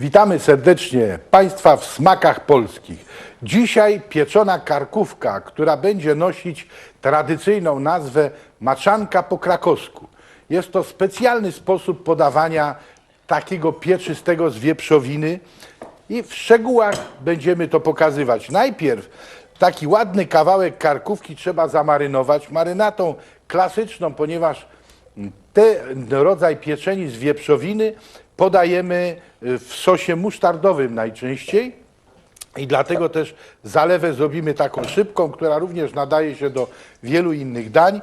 Witamy serdecznie Państwa w smakach polskich. Dzisiaj pieczona karkówka, która będzie nosić tradycyjną nazwę maczanka po krakowsku. Jest to specjalny sposób podawania takiego pieczystego z wieprzowiny i w szczegółach będziemy to pokazywać. Najpierw taki ładny kawałek karkówki trzeba zamarynować marynatą klasyczną, ponieważ ten rodzaj pieczeni z wieprzowiny podajemy y, w sosie musztardowym najczęściej. I dlatego też zalewę zrobimy taką szybką, która również nadaje się do wielu innych dań.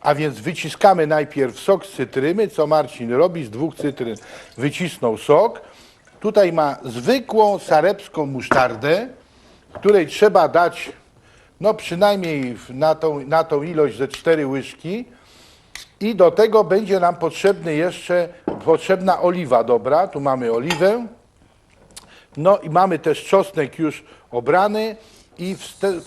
A więc wyciskamy najpierw sok z cytryny, co Marcin robi, z dwóch cytryn wycisnął sok. Tutaj ma zwykłą sarepską musztardę, której trzeba dać no przynajmniej na tą, na tą ilość ze cztery łyżki. I do tego będzie nam potrzebny jeszcze potrzebna oliwa dobra. Tu mamy oliwę. No i mamy też czosnek już obrany i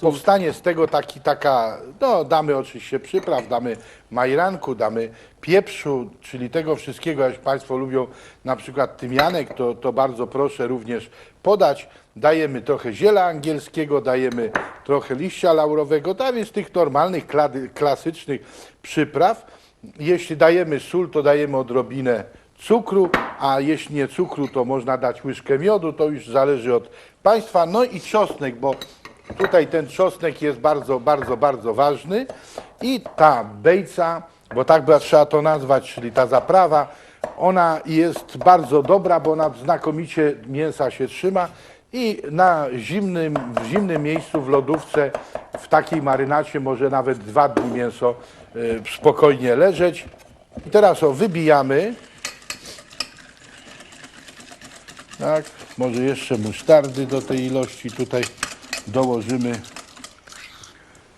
powstanie z tego taki, taka, no damy oczywiście przypraw, damy majranku, damy pieprzu, czyli tego wszystkiego, jak Państwo lubią na przykład tymianek, to, to bardzo proszę również podać. Dajemy trochę ziela angielskiego, dajemy trochę liścia laurowego, tam jest tych normalnych, klasycznych przypraw. Jeśli dajemy sól, to dajemy odrobinę cukru, a jeśli nie cukru, to można dać łyżkę miodu, to już zależy od Państwa. No i czosnek, bo tutaj ten czosnek jest bardzo, bardzo, bardzo ważny. I ta bejca, bo tak by trzeba to nazwać, czyli ta zaprawa, ona jest bardzo dobra, bo ona znakomicie mięsa się trzyma i na zimnym, w zimnym miejscu w lodówce w takiej marynacie może nawet dwa dni mięso y, spokojnie leżeć. I teraz o, wybijamy. Tak, może jeszcze musztardy do tej ilości tutaj dołożymy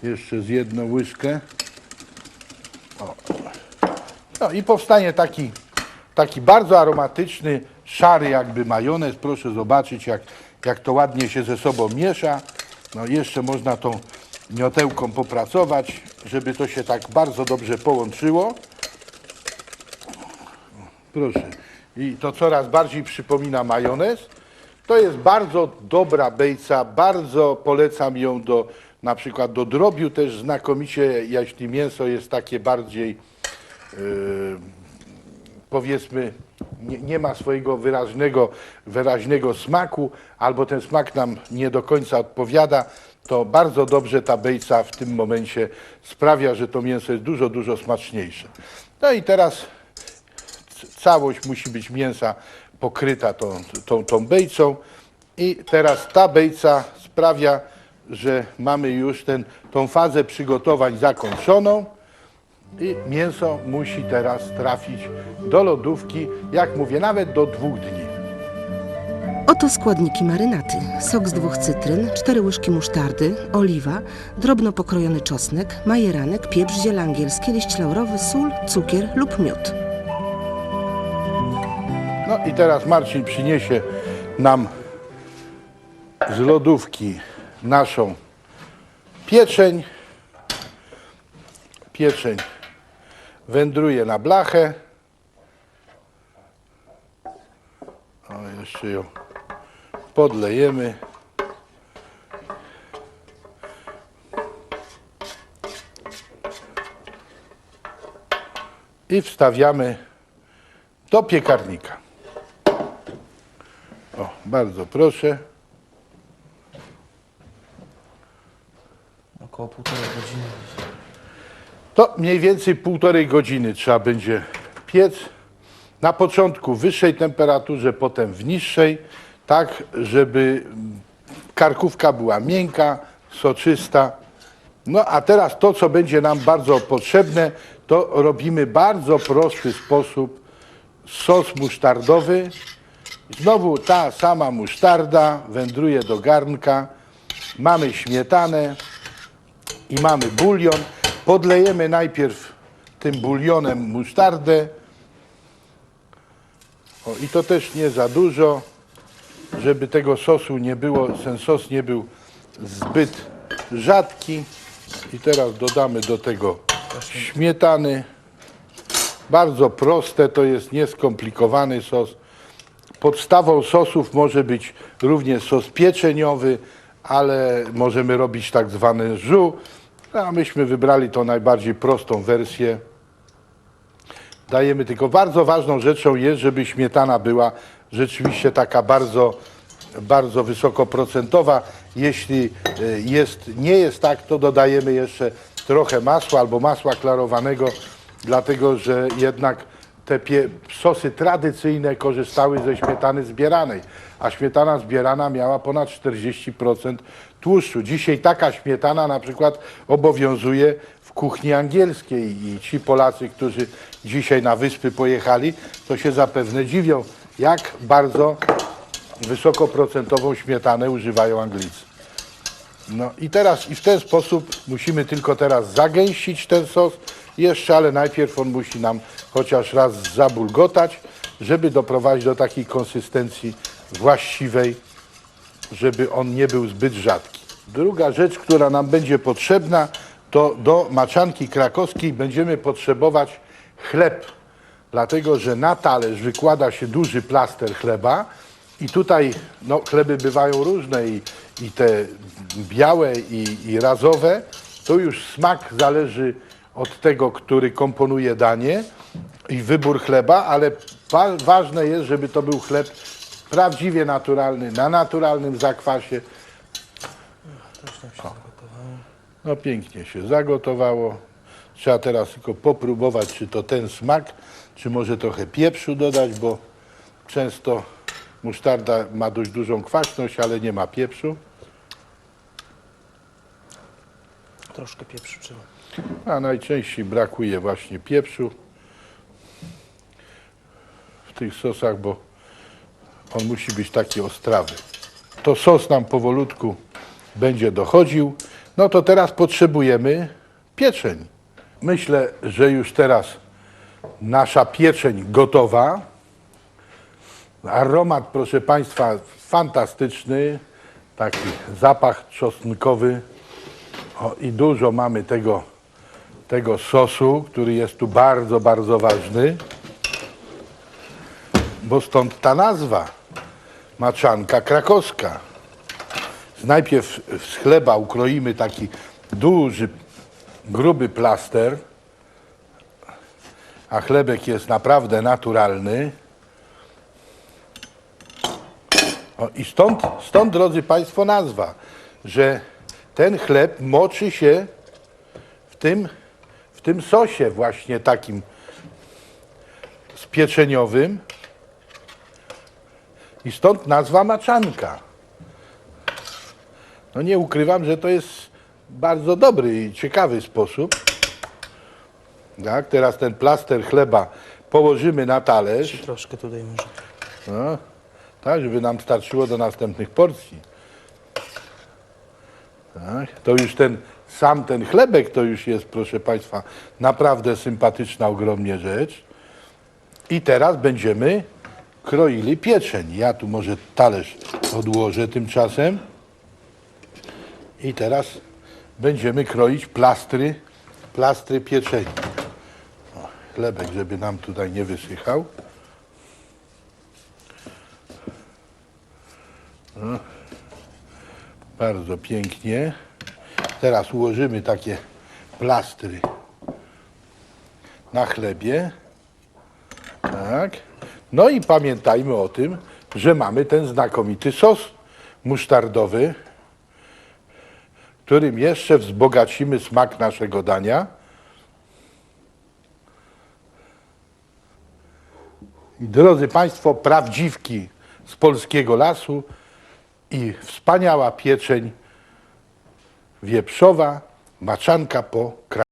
jeszcze z jedną łyżkę. O. No i powstanie taki, taki bardzo aromatyczny, szary jakby majonez. Proszę zobaczyć, jak, jak to ładnie się ze sobą miesza. No jeszcze można tą miotełką popracować, żeby to się tak bardzo dobrze połączyło. Proszę. I to coraz bardziej przypomina majonez. To jest bardzo dobra bejca, bardzo polecam ją do na przykład do drobiu też znakomicie, jeśli mięso jest takie bardziej yy, powiedzmy nie, nie ma swojego wyraźnego, wyraźnego smaku, albo ten smak nam nie do końca odpowiada, to bardzo dobrze ta bejca w tym momencie sprawia, że to mięso jest dużo, dużo smaczniejsze. No i teraz całość musi być mięsa pokryta tą, tą, tą bejcą i teraz ta bejca sprawia, że mamy już ten, tą fazę przygotowań zakończoną i mięso musi teraz trafić do lodówki, jak mówię, nawet do dwóch dni. Oto składniki marynaty. Sok z dwóch cytryn, cztery łyżki musztardy, oliwa, drobno pokrojony czosnek, majeranek, pieprz, ziele angielskie, liść laurowy, sól, cukier lub miód. No i teraz Marcin przyniesie nam z lodówki naszą pieczeń. Pieczeń wędruje na blachę. O, jeszcze ją podlejemy. I wstawiamy do piekarnika. O, bardzo proszę. Około półtorej godziny. To mniej więcej półtorej godziny trzeba będzie piec. Na początku w wyższej temperaturze, potem w niższej, tak żeby karkówka była miękka, soczysta. No a teraz to, co będzie nam bardzo potrzebne, to robimy bardzo prosty sposób. Sos musztardowy. Znowu ta sama musztarda wędruje do garnka. Mamy śmietanę, i mamy bulion. Podlejemy najpierw tym bulionem musztardę. O, I to też nie za dużo, żeby tego sosu nie było, ten sos nie był zbyt rzadki. I teraz dodamy do tego śmietany. Bardzo proste, to jest nieskomplikowany sos. Podstawą sosów może być również sos pieczeniowy, ale możemy robić tak zwany żu. A myśmy wybrali tą najbardziej prostą wersję. Dajemy tylko bardzo ważną rzeczą jest, żeby śmietana była rzeczywiście taka bardzo, bardzo wysokoprocentowa. Jeśli y, jest, nie jest tak, to dodajemy jeszcze trochę masła albo masła klarowanego, dlatego że jednak te pie, sosy tradycyjne korzystały ze śmietany zbieranej, a śmietana zbierana miała ponad 40% tłuszczu. Dzisiaj taka śmietana na przykład obowiązuje w kuchni angielskiej i ci Polacy, którzy dzisiaj na wyspy pojechali, to się zapewne dziwią, jak bardzo wysokoprocentową śmietanę używają Anglicy. No i teraz i w ten sposób musimy tylko teraz zagęścić ten sos jeszcze, ale najpierw on musi nam chociaż raz zabulgotać, żeby doprowadzić do takiej konsystencji właściwej, żeby on nie był zbyt rzadki. Druga rzecz, która nam będzie potrzebna, to do maczanki krakowskiej będziemy potrzebować chleb, dlatego że na talerz wykłada się duży plaster chleba i tutaj no, chleby bywają różne i, i te białe i, i razowe, to już smak zależy od tego, który komponuje danie i wybór chleba, ale wa- ważne jest, żeby to był chleb prawdziwie naturalny, na naturalnym zakwasie. O. No pięknie się zagotowało. Trzeba teraz tylko popróbować, czy to ten smak, czy może trochę pieprzu dodać, bo często musztarda ma dość dużą kwaśność, ale nie ma pieprzu. Troszkę pieprzu trzeba. A najczęściej brakuje właśnie pieprzu w tych sosach, bo on musi być taki ostrawy. To sos nam powolutku będzie dochodził. No to teraz potrzebujemy pieczeń. Myślę, że już teraz nasza pieczeń gotowa. Aromat, proszę Państwa, fantastyczny. Taki zapach czosnkowy. O, I dużo mamy tego, tego sosu, który jest tu bardzo, bardzo ważny, bo stąd ta nazwa maczanka krakowska. Najpierw z chleba ukroimy taki duży, gruby plaster, a chlebek jest naprawdę naturalny. O, I stąd, stąd, drodzy Państwo, nazwa, że ten chleb moczy się w tym, w tym sosie właśnie takim spieczeniowym i stąd nazwa maczanka. No nie ukrywam, że to jest bardzo dobry i ciekawy sposób. Tak, teraz ten plaster chleba położymy na talerz. Troszkę tutaj może. No, tak, żeby nam starczyło do następnych porcji. Tak, to już ten, sam ten chlebek to już jest, proszę Państwa, naprawdę sympatyczna ogromnie rzecz. I teraz będziemy kroili pieczeń. Ja tu może talerz odłożę tymczasem. I teraz będziemy kroić plastry, plastry pieczeni. O, chlebek, żeby nam tutaj nie wysychał. Bardzo pięknie. Teraz ułożymy takie plastry na chlebie. Tak. No i pamiętajmy o tym, że mamy ten znakomity sos musztardowy, którym jeszcze wzbogacimy smak naszego dania. Drodzy Państwo, prawdziwki z polskiego lasu i wspaniała pieczeń wieprzowa, maczanka po krakowsku.